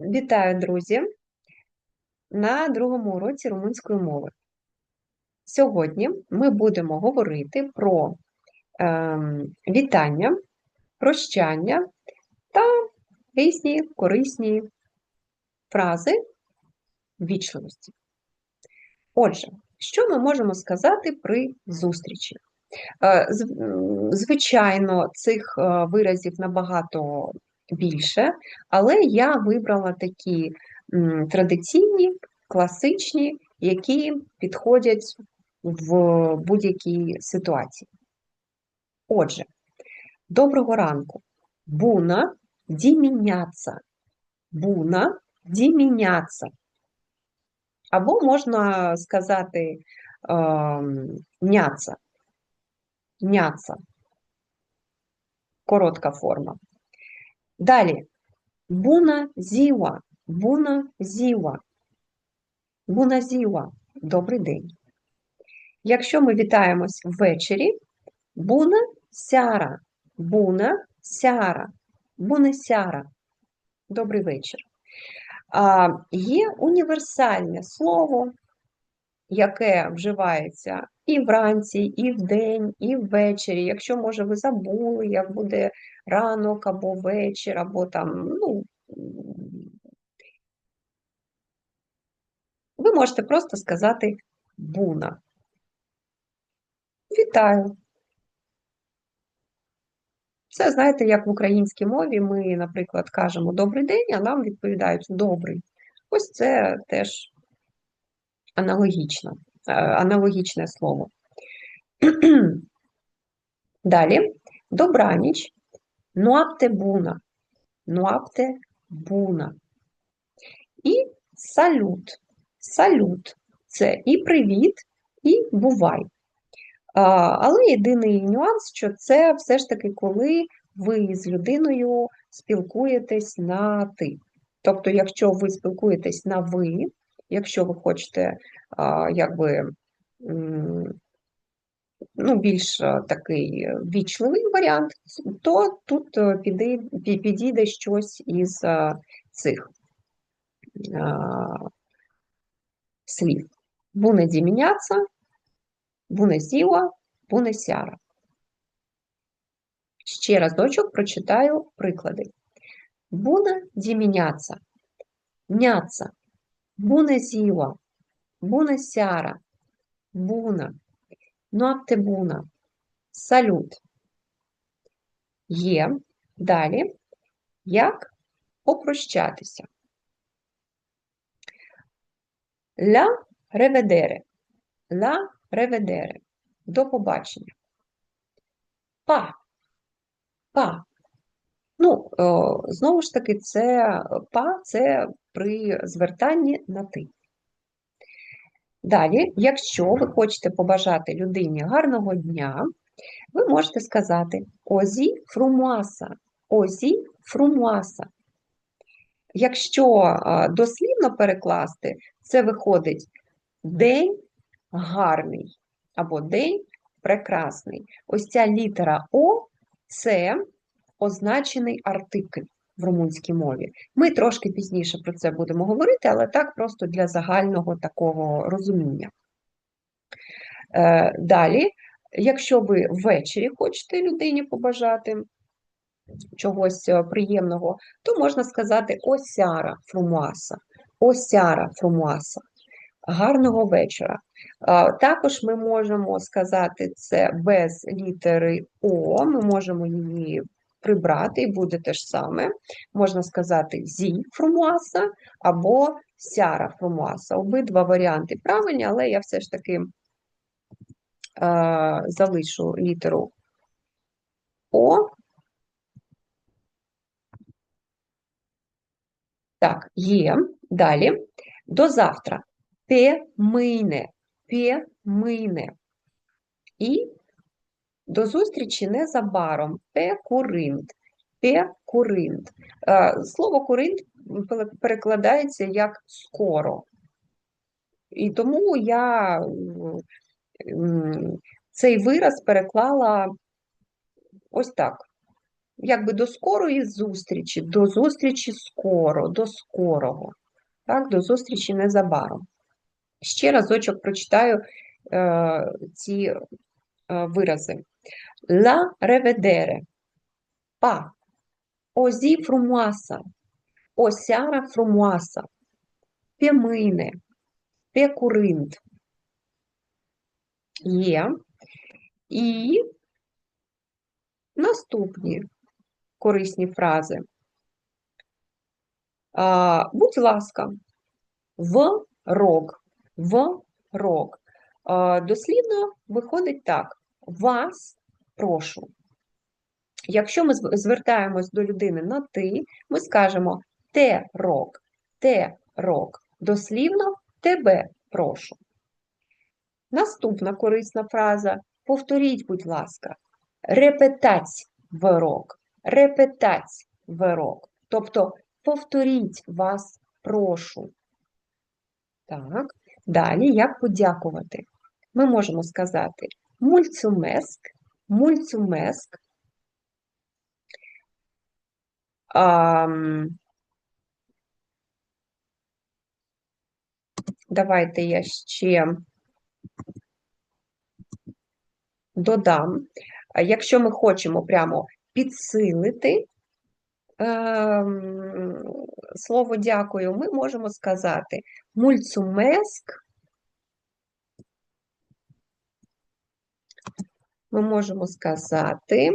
Вітаю, друзі, на другому уроці румунської мови. Сьогодні ми будемо говорити про е, вітання, прощання та різні корисні фрази вічливості. Отже, що ми можемо сказати при зустрічі? Е, звичайно, цих е, виразів набагато більше, але я вибрала такі традиційні, класичні, які підходять в будь-якій ситуації. Отже, доброго ранку. Буна діміняца. Буна діміняца. Або можна сказати няца. Няца. Коротка форма. Далі буна зіва, буна зіва, буна зіва, добрий день. Якщо ми вітаємось ввечері, буна сяра, буна сяра, буна сяра, добрий вечір. А, Є універсальне слово, яке вживається і вранці, і вдень, і ввечері. Якщо, може, ви забули, як буде ранок або вечір, або там, ну, ви можете просто сказати буна. Вітаю. Це, знаєте, як в українській мові ми, наприклад, кажемо добрий день, а нам відповідають добрий. Ось це теж аналогічно, е, аналогічне слово. Далі добраніч, нуапте буна, нуапте буна. І салют. Салют це і привіт, і бувай. Але єдиний нюанс, що це все ж таки, коли ви з людиною спілкуєтесь на ти. Тобто, якщо ви спілкуєтесь на ви, якщо ви хочете якби ну, більш е, такий вічливий варіант, то тут е, підійде щось із е, цих слів. Буде діміняться, буде сіла, буде сяра. Ще разочок прочитаю приклади. Буде діміняться, няца, буде зіла, буде сяра, буна. Ноактебуна. Салют. Є. Далі. Як попрощатися? Ля реведере. Ла реведере. До побачення. Па. Па. Ну, знову ж таки, це па це при звертанні на ти. Далі, якщо ви хочете побажати людині гарного дня, ви можете сказати Озі фрумуаса, Озі фрумуаса. Якщо дослівно перекласти, це виходить день гарний або день прекрасний. Ось ця літера О це означений артикль в румунській мові. Ми трошки пізніше про це будемо говорити, але так просто для загального такого розуміння. Е, далі, якщо ви ввечері хочете людині побажати чогось е, приємного, то можна сказати осяра фрумуаса, осяра фрумуаса. Гарного вечора. Е, також ми можемо сказати це без літери О, ми можемо її прибрати, і буде те ж саме. Можна сказати зі фрумуаса або сяра фрумуаса. Обидва варіанти правильні, але я все ж таки е, залишу літеру О. Так, є. Далі. До завтра. Пе-мийне. Пе-мийне. І до зустрічі незабаром. Пекуринт. Пекуринт. Е, слово куринт перекладається як скоро. І тому я цей вираз переклала ось так. якби до скорої зустрічі, до зустрічі скоро, до скорого. Так, До зустрічі незабаром. Ще разочок прочитаю е, ці вирази. La revedere, pa, озі фрумуаса, осяра фрумуаса, пемине, пекуринт. Є. І наступні корисні фрази. А, Будь ласка, в рог, в рог. А, Дослідно виходить так: вас прошу. Якщо ми звертаємось до людини на ти, ми скажемо те рок, те рок. Дослівно тебе прошу. Наступна корисна фраза. Повторіть, будь ласка, репетаць вирок, репетаць вирок. Тобто повторіть вас прошу. Так, далі як подякувати? Ми можемо сказати мульцумеск, мульцумеск. А, Давайте я ще додам. Якщо ми хочемо прямо підсилити е, слово дякую, ми можемо сказати мульцумеск. Ми можемо сказати.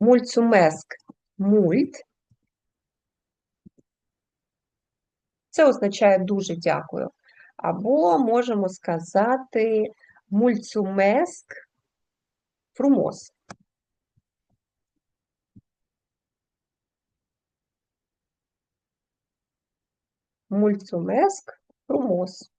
Мульцумеск мульт. Це означає дуже дякую. Або можемо сказати мульцумеск фрумос. Мульцумеск фрумос.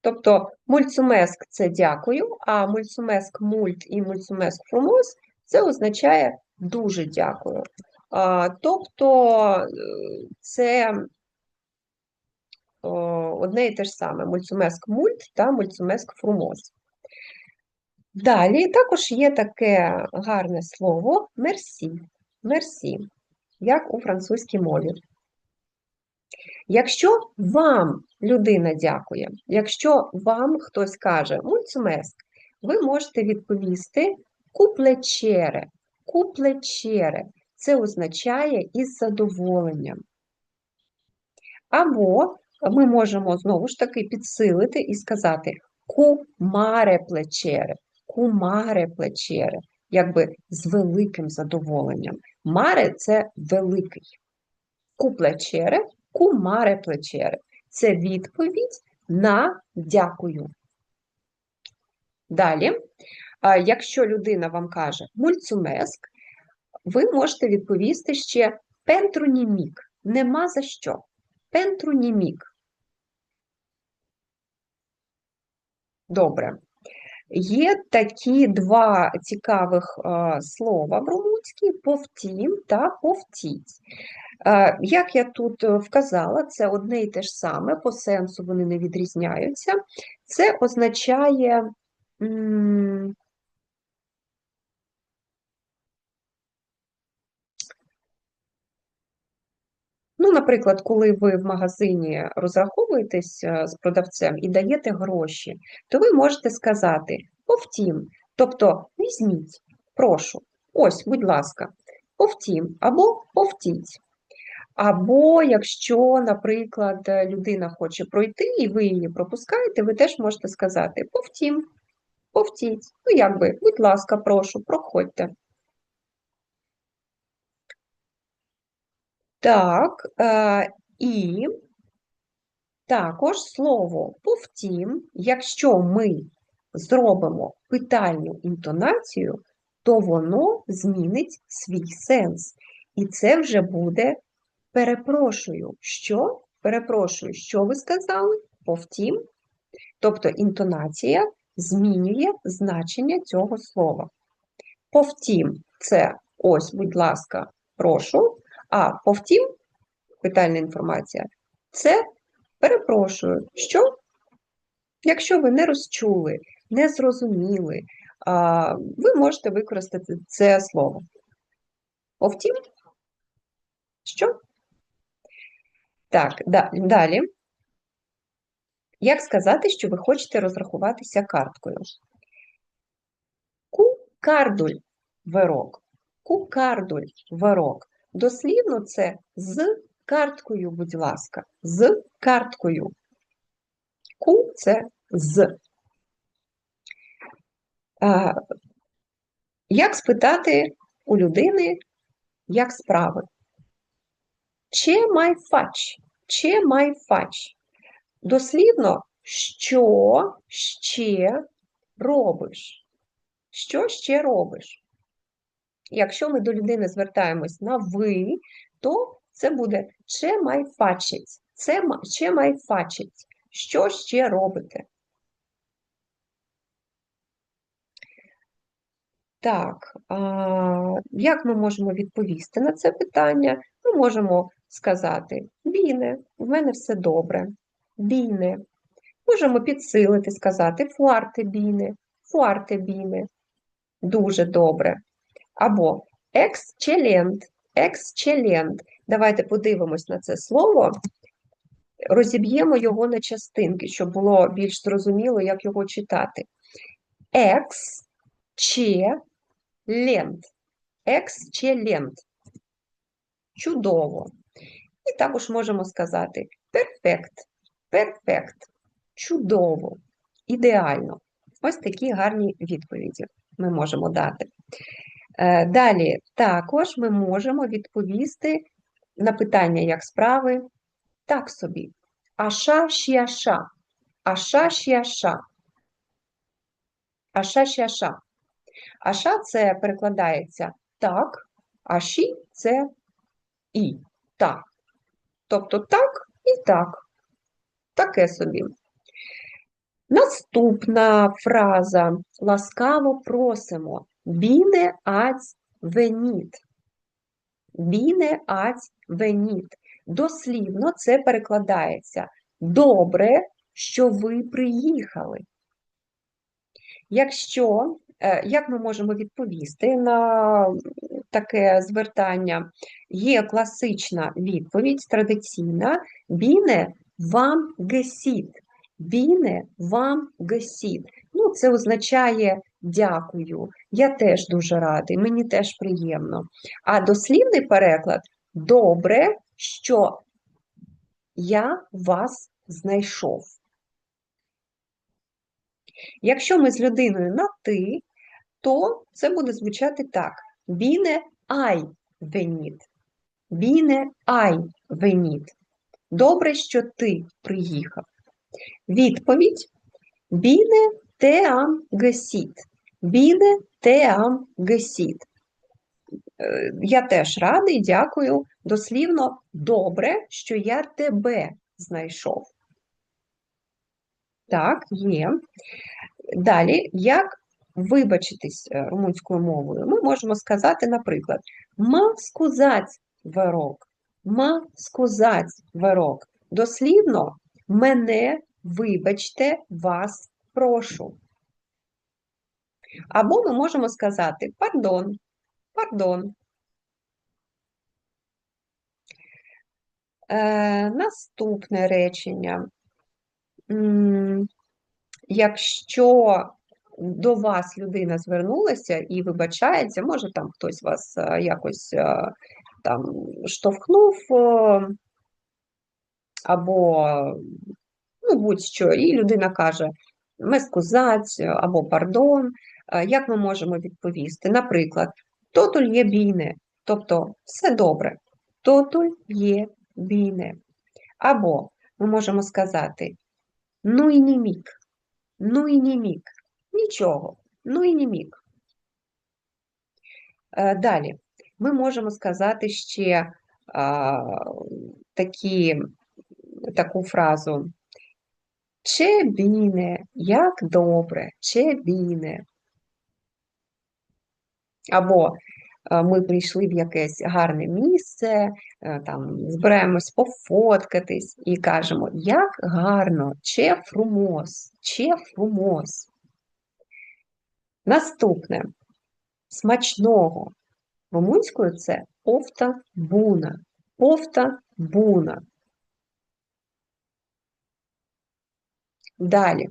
Тобто мульцумеск це дякую, а мульцумеск мульт і мульцумеск фрумос це означає дуже дякую. Тобто е, це одне і те ж саме мульцумеск мульт та мульцумеск фрумос. Далі також є таке гарне слово мерсі. Мерсі, як у французькій мові. Якщо вам людина дякує, якщо вам хтось каже мульцумеск, ви можете відповісти куплечере. Куплечере це означає із задоволенням. Або ми можемо знову ж таки підсилити і сказати кумаре плечере, кумаре плечере, якби з великим задоволенням. Маре це великий. Куплечере кумаре плечере. Це відповідь на дякую. Далі, якщо людина вам каже мульцумеск, ви можете відповісти ще пентрунімік. Нема за що. Пентрунімік. Добре. Є такі два цікавих слова в румунській повтім та повтіть. Як я тут е, вказала, це одне і те ж саме, по сенсу вони не відрізняються. Це означає. Наприклад, коли ви в магазині розраховуєтесь е, з продавцем і даєте гроші, то ви можете сказати повтім, тобто візьміть, прошу, ось, будь ласка, повтім або повтіть. Або якщо, наприклад, людина хоче пройти і ви її пропускаєте, ви теж можете сказати повтім, повтіть. Ну, якби, будь ласка, прошу, проходьте. Так, е, і також слово повтім, якщо ми зробимо питальну інтонацію, то воно змінить свій сенс. І це вже буде Перепрошую, що? Перепрошую, що ви сказали? Повтім. Тобто інтонація змінює значення цього слова. Повтім, це Ось, будь ласка, прошу. А повтім, питальна інформація, це перепрошую, що? Якщо ви не розчули, не зрозуміли, ви можете використати це слово. Повтім, що? Так, далі. Як сказати, що ви хочете розрахуватися карткою? Кукардуль вирок. Кукардуль вирок. Дослівно це з карткою, будь ласка, з карткою. Ку це з. А, Як спитати у людини, як справи? Че май фач? Че май фач? Дослівно, що ще робиш? Що ще робиш? Якщо ми до людини звертаємось на ви, то це буде че май. Це че май фачить. Що ще робите? Так, а, як ми можемо відповісти на це питання? Ми можемо сказати: Біне, в мене все добре. Біне. Можемо підсилити, сказати фуарте біне, фуарте біне. Дуже добре. Або екскелент, екскелент. Давайте подивимось на це слово, розіб'ємо його на частинки, щоб було більш зрозуміло, як його читати. Екс, че, лент. Екскелент. Чудово. І також можемо сказати перфект, перфект, чудово, ідеально. Ось такі гарні відповіді ми можемо дати. Е, далі, також ми можемо відповісти на питання, як справи, так собі. Аша шіаша. Аша шіаша. Аша шіаша. Аша це перекладається так, а ші це і так. Тобто так і так. Таке собі. Наступна фраза ласкаво просимо. Біне аць веніт. Біне аць веніт. Дослівно це перекладається добре, що ви приїхали. Якщо, е, як ми можемо відповісти на таке звертання, є класична відповідь, традиційна, біне вам гесіт. Біне вам гесіт. Ну, це означає дякую. Я теж дуже радий, мені теж приємно. А дослівний переклад добре, що я вас знайшов. Якщо ми з людиною на ти, то це буде звучати так: Біне ай веніт. Біне ай веніт. Добре, що ти приїхав. Відповідь Біне теам гесіт. Теам гесіт. Е, я теж радий, дякую. Дослівно добре, що я тебе знайшов. Так, є. Далі, як вибачитись е, румунською мовою, ми можемо сказати, наприклад, ма скузаць верок, ма скузаць верок. Дослівно, мене, вибачте, вас прошу. Або ми можемо сказати пардон, пардон. Е, Наступне речення. Якщо до вас людина звернулася і вибачається, може там хтось вас е, якось е, там штовхнув е, або ну, будь-що, і людина каже мескузаць або пардон, як ми можемо відповісти? Наприклад, тотуль є бійне, тобто все добре, тотуль є бійне. Або ми можемо сказати ну і німік, ну і німік, нічого, ну і німік. Далі ми можемо сказати ще а, такі, таку фразу. Чебіне, як добре, чебіне. Або е, ми прийшли в якесь гарне місце, е, там збираємось пофоткатись і кажемо, як гарно, че фрумос, че фрумос. Наступне смачного. Румунською це офта буна. Офта буна. Далі.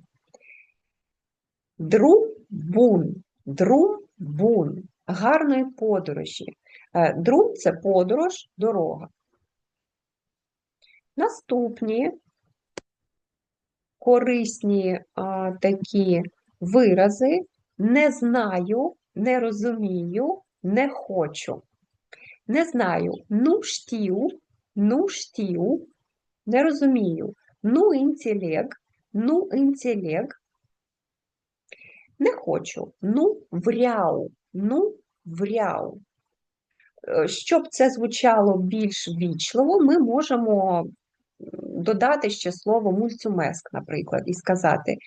Друм бун. Друм бун. Гарної подорожі. Е, Друм це подорож, дорога. Наступні корисні а, такі вирази не знаю, не розумію, не хочу. Не знаю, ну штів, ну штів, не розумію, ну інтелег, ну інтелег, не хочу, ну вряу, ну вряу. Щоб це звучало більш вічливо, ми можемо додати ще слово мульцумеск, наприклад, і сказати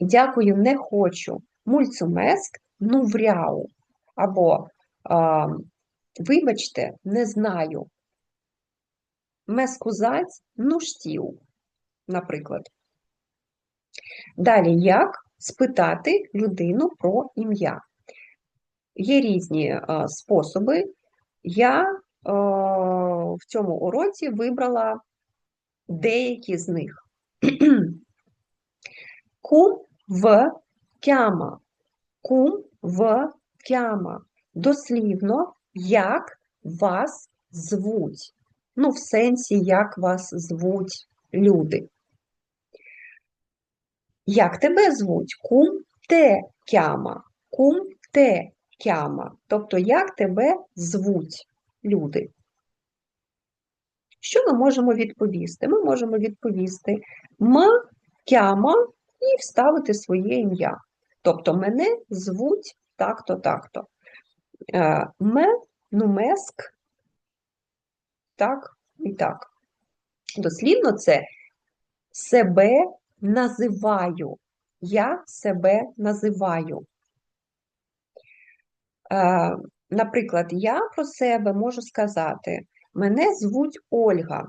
Дякую, не хочу. Мульцумеск, ну вряу. Або вибачте, не знаю. Мескузаць, ну штів, наприклад. Далі, як спитати людину про ім'я? Є різні способи. Я в цьому уроці вибрала деякі з них. Кум в тяма. Кум в тяма. Дослівно, як вас звуть. Ну, в сенсі, як вас звуть люди. Як тебе звуть? Кум те тяма. Кум те тяма. Тобто, як тебе звуть люди. Що ми можемо відповісти? Ми можемо відповісти м тяма і вставити своє ім'я. Тобто мене звуть так-то, так-то. Е, Ме, нумеск, так і так. Дослівно це себе називаю. Я себе називаю. Е, Наприклад, я про себе можу сказати: мене звуть Ольга.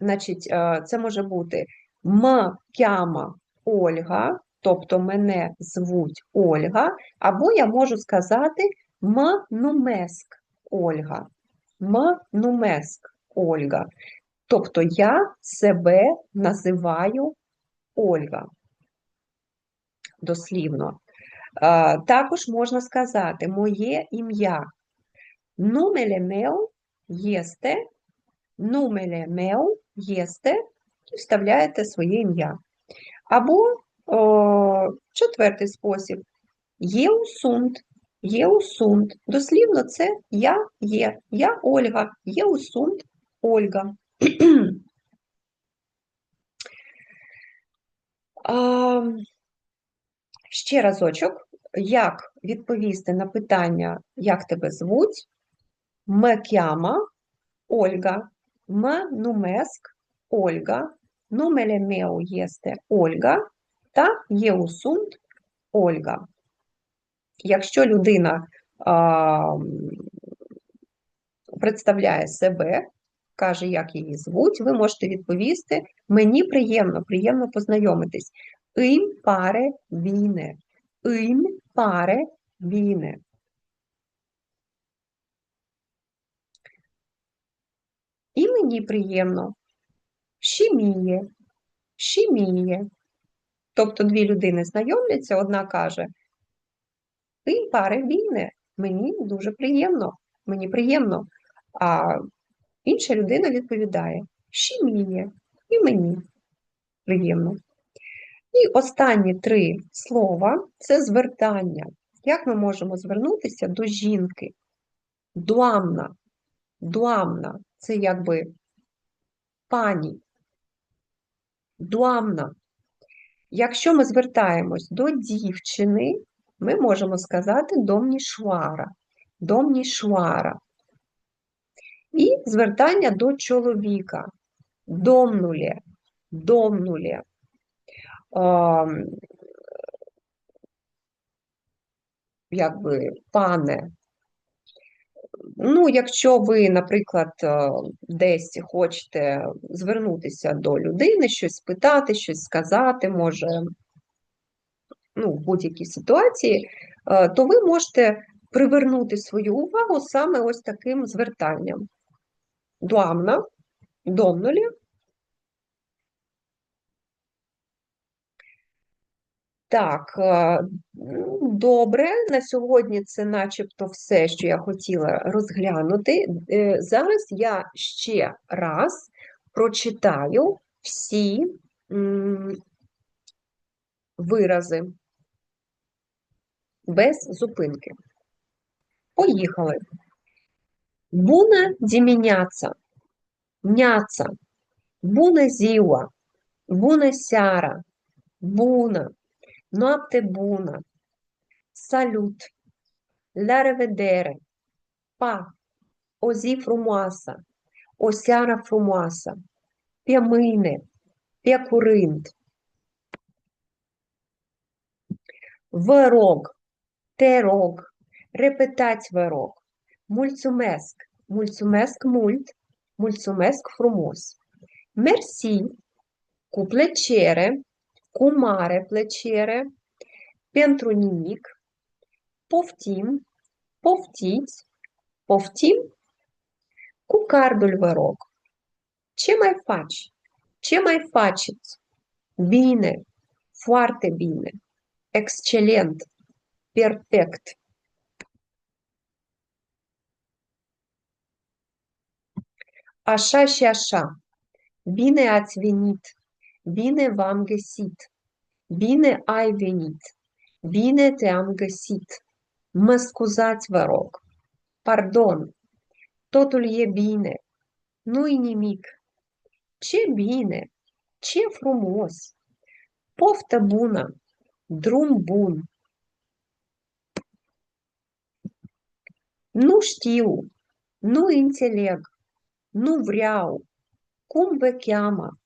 Значить, е, це може бути м тяма Ольга, тобто мене звуть Ольга, або я можу сказати м нумеск Ольга. М нумеск Ольга. Тобто я себе називаю Ольга. Дослівно. Також можна сказати моє ім'я. Numele meu este, numele meu este, і вставляєте своє ім'я. Або о, четвертий спосіб. Eu sunt. Дослівно це я є, я Ольга, sunt Ольга. А, Ще разочок, як відповісти на питання, як тебе звуть? Мекяма Ольга, м нумеск Ольга, meu este Ольга та sunt Ольга. Якщо людина а, представляє себе, каже, як її звуть, ви можете відповісти: мені приємно, приємно познайомитись. Им паре віне. Им паре віне. І мені приємно. Щеміє, щеміє. Тобто дві людини знайомляться, одна каже: Им паре віне, мені дуже приємно, мені приємно. А інша людина відповідає: Щеміє, і мені приємно. І останні три слова це звертання. Як ми можемо звернутися до жінки? Дуамна. Дуамна це якби пані. Дуамна. Якщо ми звертаємось до дівчини, ми можемо сказати домнішвара. Домнішвара. І звертання до чоловіка. Домнулє. Домнулє. Якби пане, Ну, якщо ви, наприклад, десь хочете звернутися до людини, щось спитати, щось сказати, може, ну, в будь-якій ситуації, то ви можете привернути свою увагу саме ось таким звертанням. Доамна, домнулі. Так, е, добре, на сьогодні це начебто все, що я хотіла розглянути. Е, Зараз я ще раз прочитаю всі вирази без зупинки. Поїхали. Буна діміняца, няца, буна зіла, буна сяра, буна, bună, salut, la revedere, pa, o zi frumoasă, o seară frumoasă, pe mâine, pe mulțumesc, mulțumesc mult, mulțumesc frumos, mersi, cu plăcere, cu mare plăcere, pentru nimic, poftim, poftiți, poftim, cu cardul vă rog. Ce mai faci? Ce mai faceți? Bine, foarte bine, excelent, perfect. Așa și așa. Bine ați venit, bine v-am găsit, bine ai venit, bine te-am găsit. Mă scuzați, vă rog. Pardon, totul e bine, nu-i nimic. Ce bine, ce frumos! Poftă bună, drum bun. Nu știu, nu înțeleg, nu vreau. Cum vă cheamă?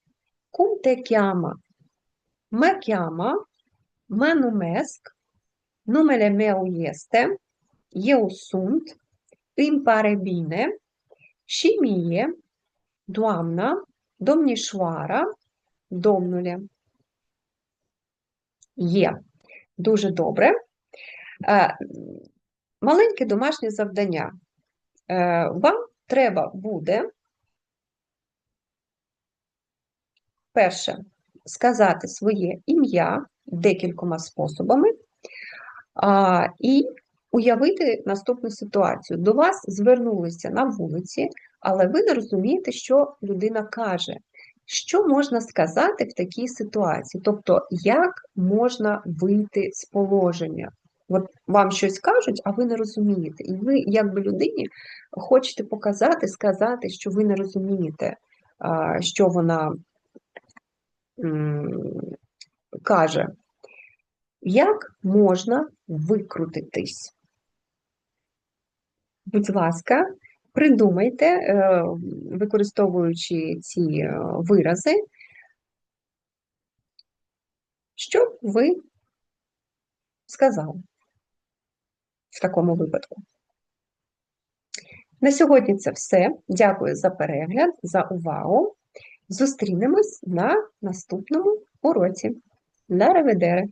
Cum te cheamă? Mă cheamă, mă numesc, numele meu este, eu sunt, îmi pare bine și mie, doamna, домнішвара, домнуля. Є. Дуже добре. Е, Маленьке домашнє завдання. Е, Вам треба буде перше сказати своє ім'я декількома способами а, і уявити наступну ситуацію. До вас звернулися на вулиці, але ви не розумієте, що людина каже. Що можна сказати в такій ситуації? Тобто, як можна вийти з положення? От вам щось кажуть, а ви не розумієте. І ви, якби людині, хочете показати, сказати, що ви не розумієте, що вона каже. Як можна викрутитись? Будь ласка, придумайте, е, використовуючи ці е, вирази, що ви сказали в такому випадку. На сьогодні це все. Дякую за перегляд, за увагу. Зустрінемось на наступному уроці. На реведере!